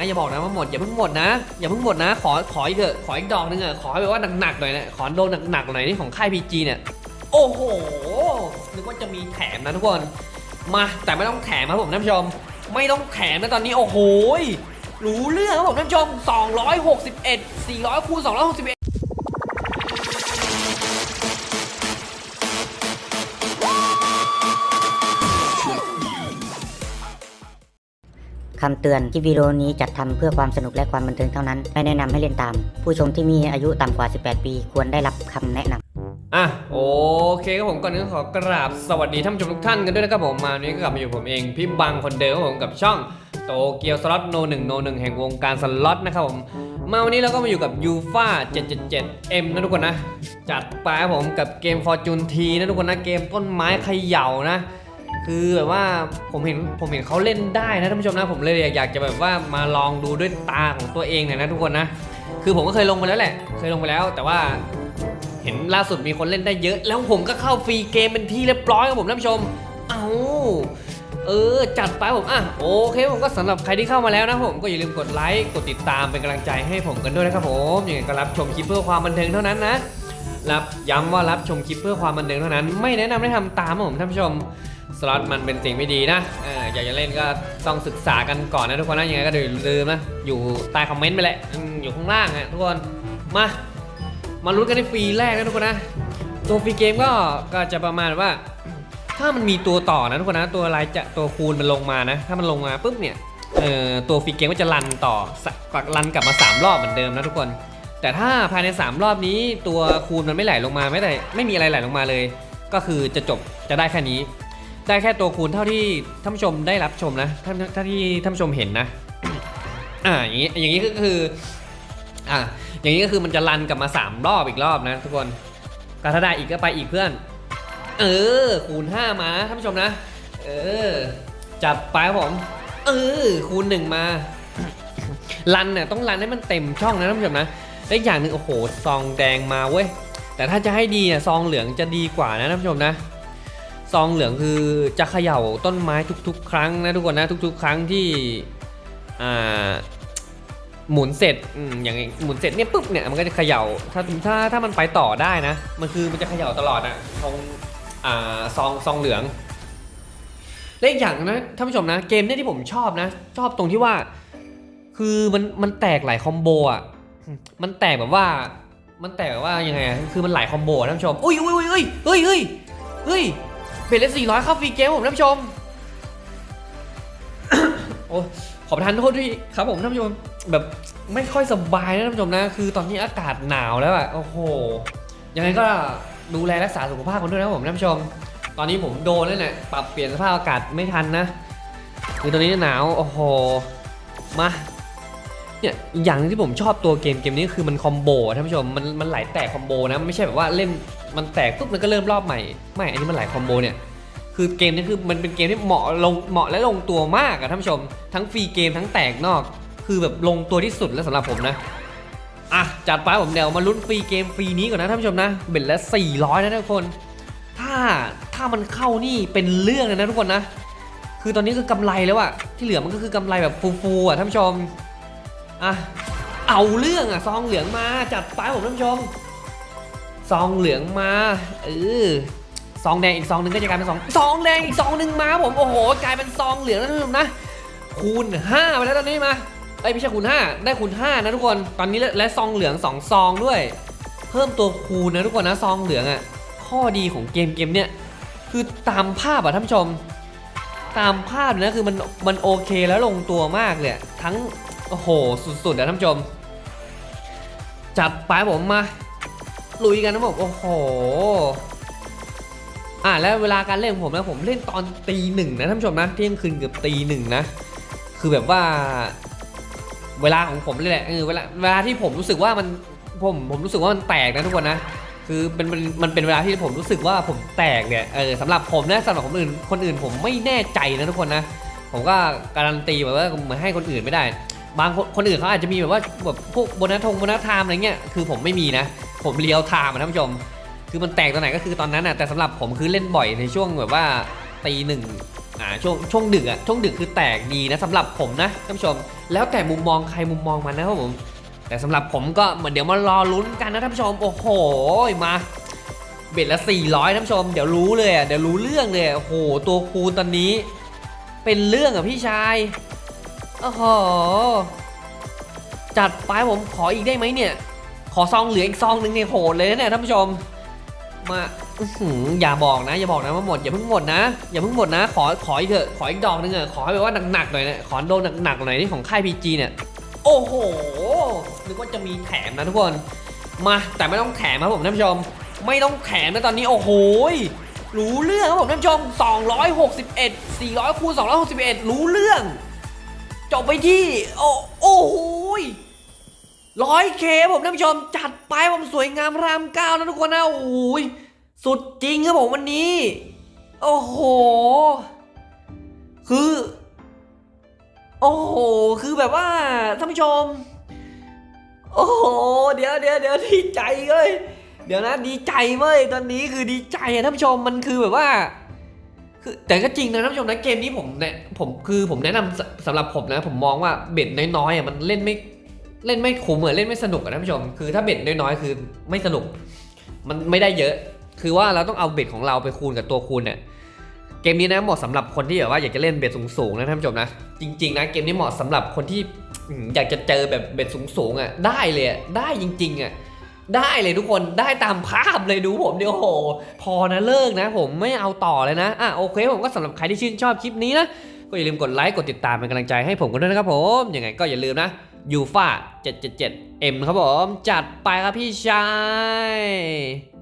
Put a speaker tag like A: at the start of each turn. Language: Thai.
A: อะอย่าบอกนะว่าหมดอย่าเพิ่งหมดนะอย่าเพิ่งหมดนะ ขอขออีกเถอะขออีกดอกนึงอะขอให้แบบว่าหนักๆหน่อยนะขอโดนหนักๆหน่อยนี่ของค่ายพีจีเนี่ยโอ้โหนึกว่าจะมีแถมนะทุกคนมาแต่ไม่ต้องแถมครับผมท่านผู้ชม ไม่ต้องแถมนะตอนนี้โอ้โหรู้เรื่องครับผมท่านผู้ชม261 400คูณ261
B: คำเตือนคลิปวิดีโอนี้จัดทำเพื่อความสนุกและความบันเทิงเท่านั้น ไม่แนะนำให้เล่นตาม ผู้ชมที่มีอายุต่ำกว่า 18 ปี ควรได้รับคำแนะนำ
A: อะโอเคครับผมก่อนอื่นขอกราบสวัสดีท่านผู้ชมทุกท่านกันด้วยนะครับผมมาวันนี้ก็กลับมาอยู่ผมเองพี่บังคนเดิมครับผมกับช่องโตเกียวสล็อตโนหนึ่งโนหนึ่งแห่งวงการสล็อตนะครับผมมาวันนี้เราก็มาอยู่กับยูฟา 777M นะทุกคนนะ จัดไปครับผมกับเกม Fortune T นะทุกคนนะเกมต้นไม้เขย่านะ คือแบบว่าผมเห็นผมเห็นเขาเล่นได้นะท่านผู้ชมนะผมเลยอยากจะแบบว่ามาลองดูด้วยตาของตัวเองหน่อยนะทุกคนนะ คือผมก็เคยลงไปแล้วแหละ เคยลงไปแล้ว แต่ว่าเห็นล่าสุดมีคนเล่นได้เยอะ แล้วผมก็เข้าฟรีเกมเป็นที่เรียบร้อยครับผมท่านผู้ชม เอาเออ จัดไปผมอะโอเคผมก็สำหรับใครที่เข้ามาแล้วนะผมก็อย่าลืมกดไลค์กดติดตามเป็นกำลังใจให้ผมกันด้วยนะครับผมยังไงก็รับชมคลิปเพื่อความบันเทิงเท่านั้นนะรับย้ำว่ารับชมคลิปเพื่อความบันเทิงเท่านั้น ไม่แนะนำให้ทำตามครับผมท่านผู้ชม สล็อตมันเป็นสิ่งไม่ดีนะเอออยากจะเล่นก็ต้องศึกษากันก่อนนะทุกคนนะยังไงก็อย่าลืมนะ อยู่ใต้คอมเมนต์ไปแหละอยู่ข้างล่างอะทุกคนมามาลุ้นกันในฟรีแรกนะทุกคนนะ ตัวฟรีเกมก็ก็จะประมาณว่า ถ้ามันมีตัวต่อนะทุกคนนะ ตัวรายจะตัวคูณมันลงมานะ ถ้ามันลงมาปุ๊บเนี่ยเอ่อตัวฟรีเกมก็จะรันต่อสะรันกลับมา 3 รอบเหมือนเดิมนะทุกคน แต่ถ้าภายใน 3 รอบนี้ ตัวคูณมันไม่ไหลลงมาไม่ได้ไม่มีอะไรไหลลงมาเลย ก็คือจะจบจะได้แค่นี้ ได้แค่ตัวคูณเท่าที่ท่านผู้ชมได้รับชมนะท่านท่านที่ท่านผู้ชมเห็นนะ อ่าอย่างนี้อย่างนี้ก็คือ อะอย่างนี้ก็คือมันจะรันกลับมา 3 รอบอีกรอบนะ ทุกคนก็ถ้าได้อีกก็ไปอีกเพื่อน เออ คูณ 5 มาท่านผู้ชมนะ เออ จัดไปครับผม เออ คูณ 1 มารันเนี่ยต้องรันให้มันเต็มช่องนะท่านผู้ชมนะและอีกอย่างหนึ่งโอ้โหซองแดงมาเว้ยแต่ถ้าจะให้ดีเนี่ยซองเหลืองจะดีกว่านะท่านผู้ชมนะ ซองเหลืองคือจะเขย่าต้นไม้ทุก ๆ ครั้งนะทุกคนนะทุก ๆ ครั้งที่อ่าหมุนเสร็จอย่างหมุนเสร็จเนี่ยปุ๊บเนี่ยมันก็จะเขย่าถ้าถ้าถ้ามันไปต่อได้นะ มันคือมันจะเขย่าตลอดอะตรงอ่าซองซองเหลืองและอีกอย่างนะท่านผู้ชมนะเกมเนี่ยที่ผมชอบนะ ชอบตรงที่ว่า คือมันมันแตกหลายคอมโบอะมันแตกแบบว่า มันแตกแบบว่ายังไงคือมันหลายคอมโบอะท่านผู้ชมอุ้ยอุ้ยอุ้ยเฮ้ยเฮ้ยเฮ้ย เบลเลสี่ร้อยเข้าฟรีเกมผมท่านผู้ชม โอ้ขอประทานโทษด้วยครับผมท่านผู้ชมแบบไม่ค่อยสบายนะท่านผู้ชมนะ คือตอนนี้อากาศหนาวแล้วอะโอ้โหยังไงก็ดูแลรักษาสุขภาพกันด้วยนะผมท่านผู้ชม ตอนนี้ผมโดนแล้วเนี่ยปรับเปลี่ยนสภาพอากาศไม่ทันนะคือตอนนี้หนาวโอ้โหมา เนี่ยอย่างนึงที่ผมชอบตัวเกมเกมนี้คือมันคอมโบท่านผู้ชมมันมันไหลแตกคอมโบนะไม่ใช่แบบว่าเล่นมันแตกปุ๊บมันก็เริ่มรอบใหม่ไม่อันนี้มันไหลคอมโบเนี่ยคือเกมนี้คือมันเป็นเกมที่เหมาะลงเหมาะและลงตัวมากอะท่านผู้ชม ทั้งฟรีเกมทั้งแตกนอก คือแบบลงตัวที่สุดแล้วสำหรับผมนะอะจัดไปผมเดี๋ยวมาลุ้นฟรีเกมฟรีนี้ก่อนนะท่านผู้ชมนะเบ็ดละ400นะทุกคน ถ้าถ้ามันเข้านี่เป็นเรื่องเลยนะทุกคนนะ คือตอนนี้คือกำไรแล้วอะที่เหลือมันก็คือกำไรแบบฟูๆอะท่านผู้ชม อะเอาเรื่องอะซองเหลืองมาจัดไปผมท่านผู้ชมซองเหลืองมาเออซองแดงอีกซองหนึ่งก็จะกลายเป็นซองซองแดงอีกซองหนึ่งมาผมโอ้โหกลายเป็นซองเหลืองแล้วท่านชมนะ คูณ5ไปแล้วตอนนี้มาเอ้ไม่ใช่คูณ5ได้คูณ5นะทุกคนตอนนี้และซองเหลือง2ซองด้วย เพิ่มตัวคูณนะทุกคนนะซองเหลืองอะ่ะข้อดีของเกมเกมเนี้ยคือตามภาพอะท่านผู้ชม ตามภาพนะคือมันมันโอเคแล้วลงตัวมากเลยทั้ง โอ้โห สุดๆอะท่านผู้ชม จัดไปผมมา ลุยกันนะผมโอ้โห อ่าแล้วเวลาการเล่นของผมนะผมเล่นตอนตีหนึ่งนะท่านผู้ชมนะเที่ยงคืนเกือบตีหนึ่งนะ คือแบบว่า เวลาของผมเลยแหละเออเวลาเวลาที่ผมรู้สึกว่ามันผมผมรู้สึกว่ามันแตกนะทุกคนนะคือเป็นมันมันเป็นเวลาที่ผมรู้สึกว่าผมแตกเนี่ยเออสำหรับผมนะสำหรับคนอื่นคนอื่นผมไม่แน่ใจนะทุกคนนะผมก็การันตีแบบว่าเหมือนให้คนอื่นไม่ได้ บางคนคนอื่นเขาอาจจะมีแบบว่าแบบพวกโบนัสทงโบนัสไทม์อะไรเงี้ยคือผมไม่มีนะ ผมเลียวไทม์นะท่านผู้ชม คือมันแตกตอนไหนก็คือตอนนั้นน่ะแต่สำหรับผมคือเล่นบ่อยในช่วงแบบว่าตีหนึ่งอ่าช่วงช่วงดึกอะช่วงดึกคือแตกดีนะสำหรับผมนะท่านผู้ชม แล้วแต่มุมมองใครมุมมองมันนะครับผมแต่สำหรับผมก็เหมือนเดี๋ยวมารอลุ้นกันนะท่านผู้ชมโอ้โหมาเบ็ดละ 400ท่านผู้ชม เดี๋ยวรู้เลยอะเดี๋ยวรู้เรื่องเลยโอ้โหตัวคูณตอนนี้ เป็นเรื่องอะพี่ชาย โอ้โห จัดไปผมขออีกได้ไหมเนี่ย ขอซองเหลืออีกซองหนึ่งเนี่ยโหดเลยนะเนี่ยท่านผู้ชม มาอย่าบอกนะ อย่าบอกนะว่าหมดอย่าเพิ่งหมดนะ อย่าเพิ่งหมดนะ ขอขออีกเถอะขออีกดอกหนึงอะขอให้แบบว่าหนักๆหน่อยนะขอโดนหนักๆหน่อยนี่ของค่ายพีจีเนี่ย โอ้โหนึกว่าจะมีแถมนะทุกคน มาแต่ไม่ต้องแถมครับผมท่านผู้ชม ไม่ต้องแถมนะตอนนี้โอ้โหรู้เรื่องครับผมท่านผู้ชม261 400คูณ261 รู้เรื่อง จบไปที่ โอ้โอ้โหร้อยเคผมท่านผู้ชมจัดไปผมสวยงามรามเก้านะทุกคนนะโอ้โหสุดจริงครับผมวันนี้ โอ้โห คือ โอ้โห คือแบบว่าท่านผู้ชม โอ้โห เดี๋ยวเดี๋ยวเดี๋ยวดีใจเลยเดี๋ยวนะดีใจเว้ยตอนนี้คือดีใจอะท่านผู้ชมมันคือแบบว่า คือแต่ก็จริงนะท่านผู้ชมนะเกมนี้ผมเนี่ยผมคือผมแนะนำสสำหรับผมนะ ผมมองว่าเบ็ดน้อยๆอะมันเล่นไม่เล่นไม่คุ้มอะเล่นไม่สนุกอะท่านผู้ชม คือถ้าเบ็ดน้อยๆคือไม่สนุก มันไม่ได้เยอะ คือว่าเราต้องเอาเบ็ดของเราไปคูณกับตัวคูณเนี่ยเกมนี้นะเหมาะสำหรับคนที่แบบว่าอยากจะเล่นเบ็ดสูงๆนะท่านผู้ชมนะจริง ๆ นะเกมนี้เหมาะสำหรับคนที่อยากจะเจอแบบเบ็ดสูงๆอะได้เลยอะได้จริงๆอะ ได้เลยทุกคนได้ตามภาพเลยดูผมเดี๋ยวโห พอนะเลิกนะ ผมไม่เอาต่อเลยนะอะโอเค ผมก็สำหรับใครที่ชื่นชอบคลิปนี้นะ ก็อย่าลืมกดไลค์ กดติดตามเป็นกำลังใจให้ผมกันด้วยนะครับผมยังไงก็อย่าลืมนะยูฟ่า777 M ครับผม จัดไปครับพี่ชาย